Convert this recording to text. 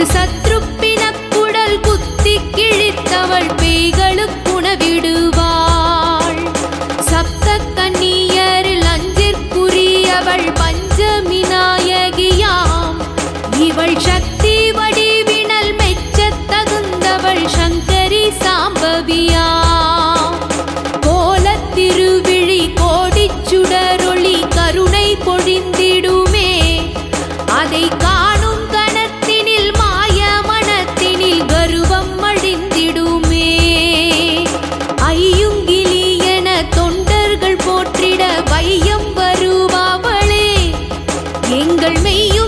ஒரு சத்ரு பிணக்குடல் குத்தி கிழித்தவள் பேய்களுக்குணவிடுவாள் சப்த கண்ணியரில் அஞ்சிற்குரியவள் பஞ்சமி நாயகியாம் இவள் சக்தி வடிவினல் மெச்சத் தகுந்தவள் சங்கரி சாம்பவியா கோலத்திருவிழி கோடிச்சுடரொளி கருணை பொழிந்திடுமே. அதை கா நீங்கள் மெய்யும்